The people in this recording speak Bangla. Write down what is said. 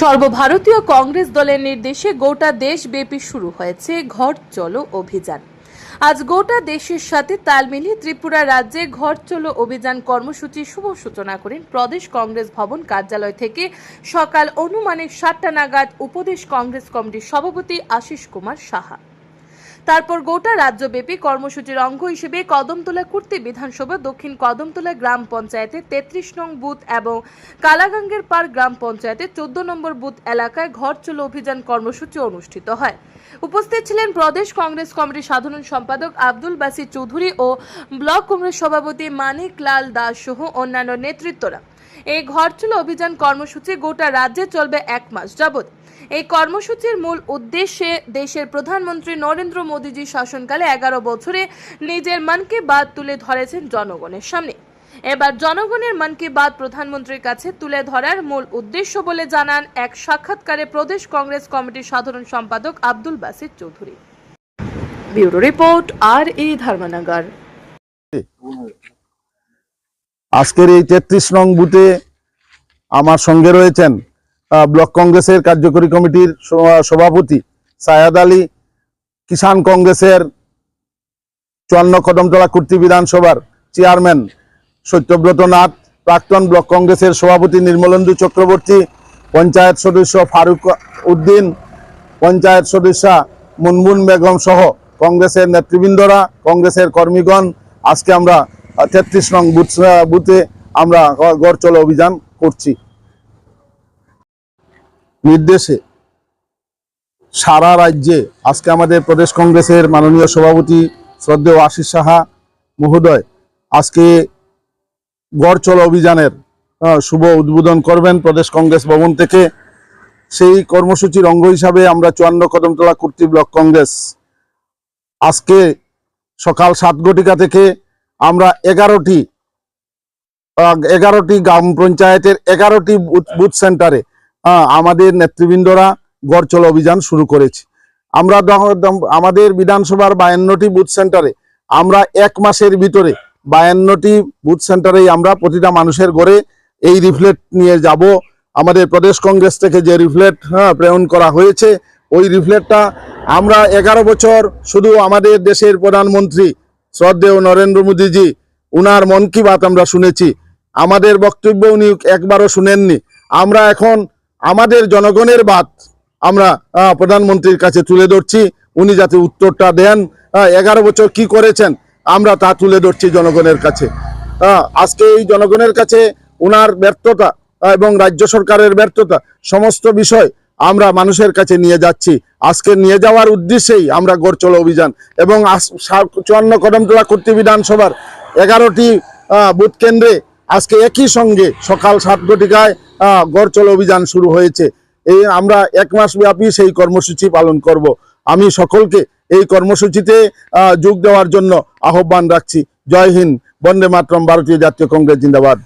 সর্বভারতীয় কংগ্রেস দলের নির্দেশে গোটা দেশব্যাপী শুরু হয়েছে ঘর চলো অভিযান। আজ গোটা দেশের সাথে তাল মিলিয়ে ত্রিপুরা রাজ্যে ঘর চলো অভিযান কর্মসূচির শুভ সূচনা করেন প্রদেশ কংগ্রেস ভবন কার্যালয় থেকে সকাল অনুমানিক সাতটা নাগাদ উপদেশ কংগ্রেস কমিটির সভাপতি আশিস কুমার সাহা। তারপর গোটা রাজ্যব্যাপী কর্মসূচির অঙ্গ হিসেবে কদমতলা কুর্তি বিধানসভা, দক্ষিণ কদমতলা গ্রাম পঞ্চায়েতে তেত্রিশ নং বুথ এবং কালাগাঙ্গের পার গ্রাম পঞ্চায়েতে চোদ্দ নম্বর বুথ এলাকায় ঘর চলো অভিযান কর্মসূচি অনুষ্ঠিত হয়। উপস্থিত ছিলেন প্রদেশ কংগ্রেস কমিটির সাধারণ সম্পাদক আব্দুল বাসির চৌধুরী ও ব্লক কংগ্রেস সভাপতি মানিক লাল দাস সহ অন্যান্য নেতৃত্বরা। এই ঘর চলো অভিযান কর্মসূচি, গোটা রাজ্যে চলবে এক মাস যাবত এই কর্মসূচির মূল উদ্দেশ্যে দেশের প্রধানমন্ত্রী নরেন্দ্র মোদীজির শাসনকালে এগারো বছরে নিজের মন বাদ তুলে ধরেছেন জনগণের সামনে। এবার জনগণের মন কি প্রধানমন্ত্রীর কাছে তুলে ধরার মূল উদ্দেশ্য বলে জানান এক সাক্ষাৎকারে প্রদেশ কংগ্রেস কমিটির সাধারণ সম্পাদক আব্দুল বাসির চৌধুরী। ব্যুরো রিপোর্ট আর এ ধর্মনগর। আজকের এই তেত্রিশ নং বুথে আমার সঙ্গে রয়েছেন ব্লক কংগ্রেসের কার্যকরী কমিটির সভা- সভাপতি সায়াদ আলী কিষান কংগ্রেসের চুয়ান্ন কদমতলা কুর্তি বিধানসভার চেয়ারম্যান সত্যব্রত নাথ, প্রাক্তন ব্লক কংগ্রেসের সভাপতি নির্মলেন্দু চক্রবর্তী, পঞ্চায়েত সদস্য ফারুক উদ্দিন, পঞ্চায়েত সদস্যা মুনমুন বেগম সহ কংগ্রেসের নেতৃবৃন্দরা, কংগ্রেসের কর্মীগণ। আজকে আমরা তেত্রিশ নং বুথ বুথে আমরা গড় চলো অভিযান করছি। নির্দেশে সারা রাজ্যে আজকে আমাদের প্রদেশ কংগ্রেসের মাননীয় সভাপতি শ্রদ্ধেয় আশিস সাহা মহোদয় আজকে গড় চলো অভিযানের শুভ উদ্বোধন করবেন প্রদেশ কংগ্রেস ভবন থেকে। সেই কর্মসূচির অঙ্গ হিসাবে আমরা চুয়ান্ন কদমতলা কুর্তি ব্লক কংগ্রেস আজকে সকাল সাত ঘটিকা থেকে আমরা এগারোটি এগারোটি গ্রাম পঞ্চায়েতের এগারোটি বুথ সেন্টারে আমাদের নেতৃবৃন্দরা গড় চলো অভিযান শুরু করেছি। আমরা আমাদের বিধানসভার বায়ান্নটি বুথ সেন্টারে, আমরা এক মাসের ভিতরে বায়ান্নটি বুথ সেন্টারেই আমরা প্রতিটা মানুষের ঘরে এই রিফ্লেট নিয়ে যাব। আমাদের প্রদেশ কংগ্রেস থেকে যে রিফ্লেট হ্যাঁ প্রেরণ করা হয়েছে, ওই রিফ্লেটটা আমরা এগারো বছর শুধু আমাদের দেশের প্রধানমন্ত্রী শ্রদ্ধেয় নরেন্দ্র মোদীজি, উনার মন কি বাত আমরা শুনেছি। আমাদের বক্তব্য উনি একবারও শুনেননি। আমরা এখন আমাদের জনগণের বাত আমরা প্রধানমন্ত্রীর কাছে তুলে ধরছি। উনি যাতে উত্তরটা দেন এগারো বছর কি করেছেন, আমরা তা তুলে ধরছি জনগণের কাছে। আজকে এই জনগণের কাছে উনার ব্যর্থতা এবং রাজ্য সরকারের ব্যর্থতা, সমস্ত বিষয় আমরা মানুষের কাছে নিয়ে যাচ্ছি। আজকে নিয়ে যাওয়ার উদ্দেশ্যেই আমরা গড় চলো অভিযান এবং চুয়ান্ন কদমতলা কুর্তি বিধানসভার এগারোটি বুথ কেন্দ্রে আজকে একই সঙ্গে সকাল সাত ঘটিকায় আহ, গড় চলো অভিযান শুরু হয়েছে। এই আমরা এক মাস ব্যাপী সেই কর্মসূচি পালন করব। আমি সকলকে এই কর্মসূচিতে যোগ দেওয়ার জন্য আহ্বান রাখছি। জয় হিন্দ বন্দে মাতরম ভারতীয় জাতীয় কংগ্রেস জিন্দাবাদ।